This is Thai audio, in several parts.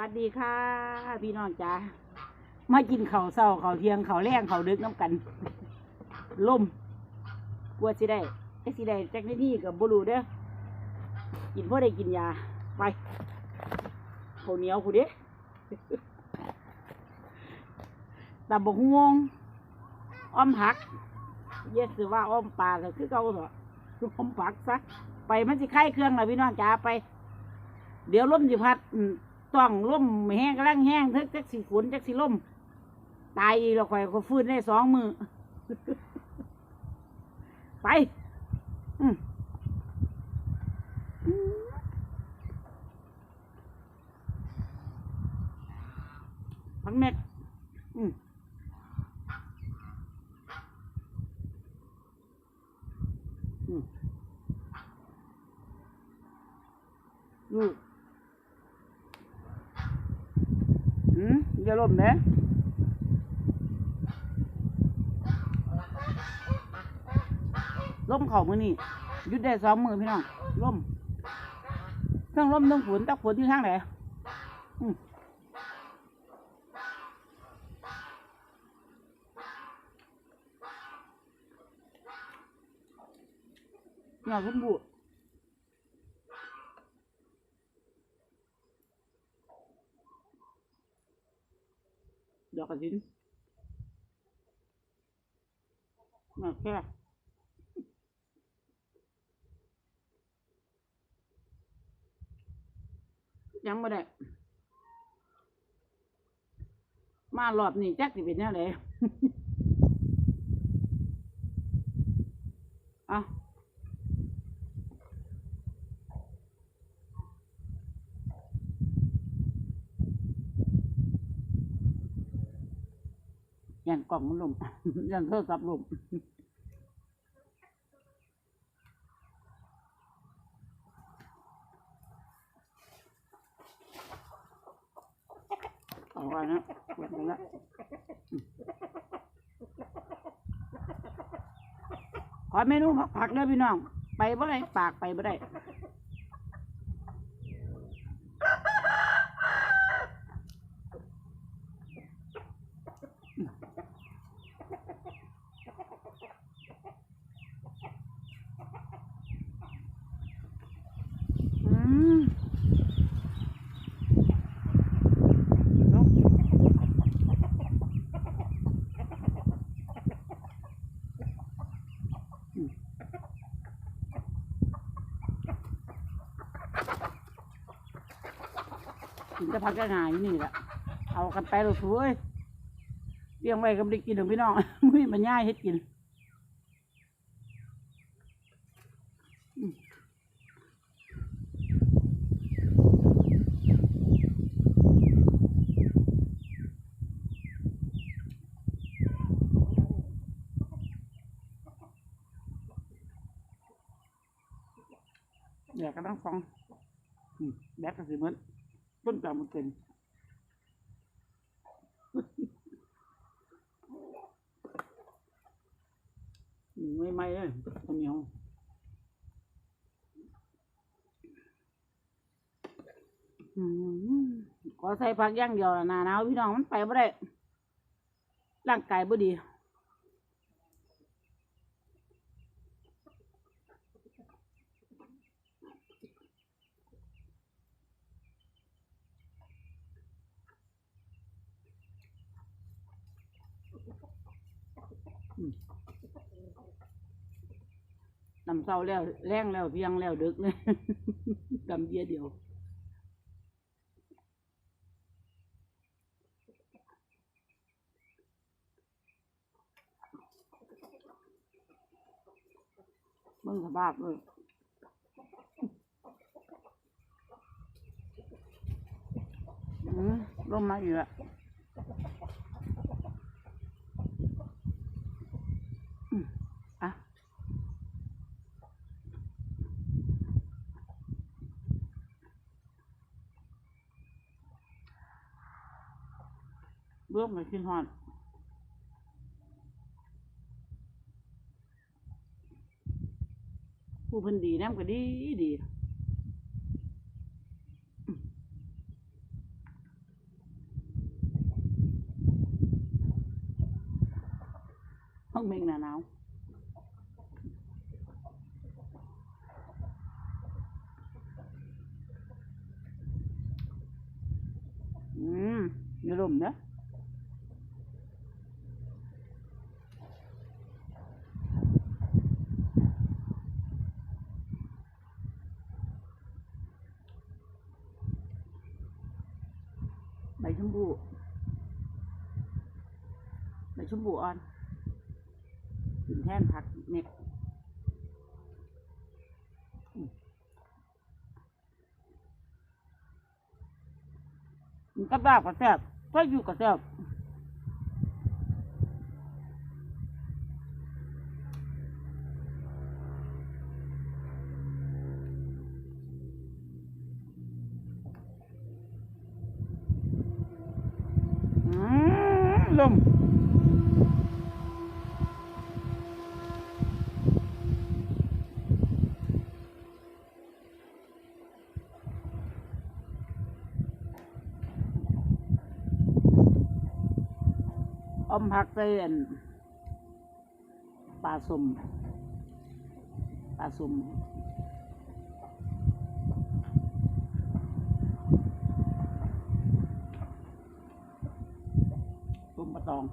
วัสดีค่ะ พี่น้องจ้ามากินเขาวเช้าเขาเทียงเขาแรงเขาดึกน้ำกันล่มกลัวสิได้ไอ้สิได้จักนิที่กับบรูเด้อกินเพราะได้กินยาไปเขาเหนียวกูเด้ตำบกฮวงอ้อมผัก เยสว่าอ้อมปลาก็คือเก่าเถอะอ้อมผักซะไปมันสิไข่เครื่องเลยพี่น้องจ้าไป เดี๋ยวล่มสิพัด ต้องล่มแห้งกำลังแห้งเทึกจักสิฝนจักสิล่ม ตายอีกแล้วข่อยก็ฟื้นได้สองมือ ไปอืมพังเม็ดอืมอืมลูก อืมอย่าล่มเด้ล่มเข่ามือนี่หยุดได้สองมือพี่น้องล่มเครื่องล่มต้องฝนตักฝนอยู่ทางไหนอืมอย่าขึ้นบุ ดอกกระสินน่าแค่ยังไม่ได้ มารอบนี้จักสิเป็นแนวไหนเอา ยันกล่องมันลมยันโทรศัพท์ลมเอาไว้นะเปิดแล้วขอเมนูผักๆเด้อพี่น้อง ไปบ่ได้ปากไปบ่ได้ อืมเนาะอืมกินจะพักจะหายอยู่นี่แหละ เอากันไปเลยสวยเลี้ยงไว้ก็ไม่ได้กินหรอกพี่น้อง มุ้ยมันง่ายเฮ็ดกิน ยก็ต้องฟังอืมแบกก็สิเหมือนต้นจามันเป็นอืมไม่ไม่เลยข้าวเหนียวขอใส่ผักย่างเดียวนะหนาหนาวพี่น้องมันไปบ่ได้ร่างกายบ่ดีำเศร้าแล้วแรงแล้วเพียงแล้วดึกเลยดำเดียเดียวเบิ่งสภาพเลยอืมลมมาอีกแล้วอืม bước mới sinh hoàn, phụ phần đi em phải đi đi không mình là nào. Ừ, nó lùm đó. มบูอ่อนกินแท่นผักเม็ดกับดาบก็แซบก็อยู่ก็แซบอืมลม อมผักเส้นปลาสุ่มปลาสุ่มสุ่มปลาตอง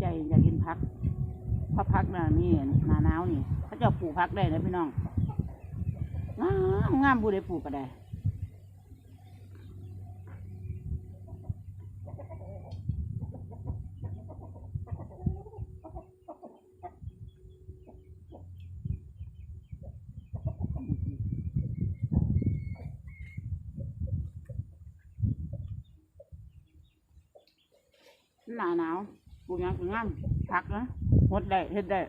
ใจอยากกินพักเพราะพักน่ะนี่ หนาหนาวนี่ เขาจะปลูกพักได้นะพี่น้องงามงามบูได้ปลูกก็ได้หนาหนาวปลูกยังก็งามพักนะหดได้เฮ็ดได้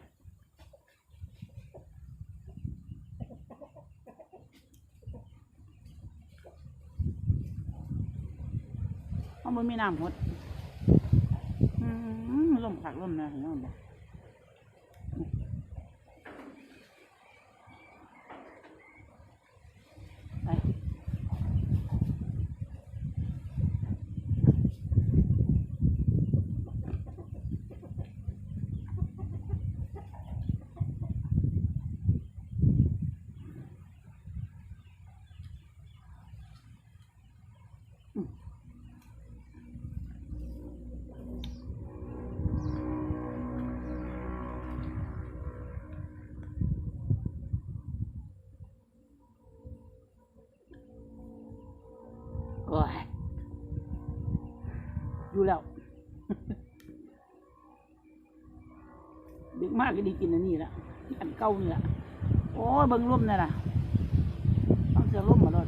เอามันมีน้ำหมดอืมลมขักลมนะเห็นไหม อยู่แล้วดึกมากก็ดีกินอันนี้ละอันเก่านี่ละโอ้ยเบิ่งร่มนี่ล่ะต้องเสียร่มมาเลย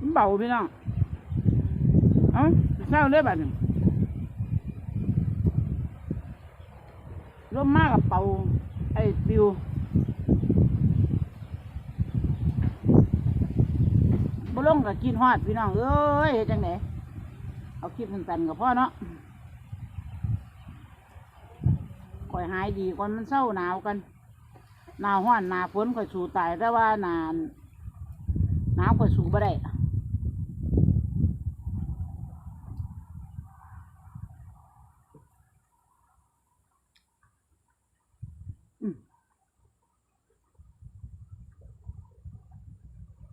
มันเบาพี่น้อง เอ้าเศร้าเลยบัดนี้ร่มมากกับเป่าไอ้ปิวบ่ลงกับกินฮอดพี่น้องเอ้ยจังไดเอาคลิปสั้นๆกับพ่อเนาะค่อยหายดีก่อนมันเศร้าหนาวกัน หนาวห้อนหนาวฝนค่อยสู้ตายแต่ว่าหนาหนาวค่อยสู้บ่ได้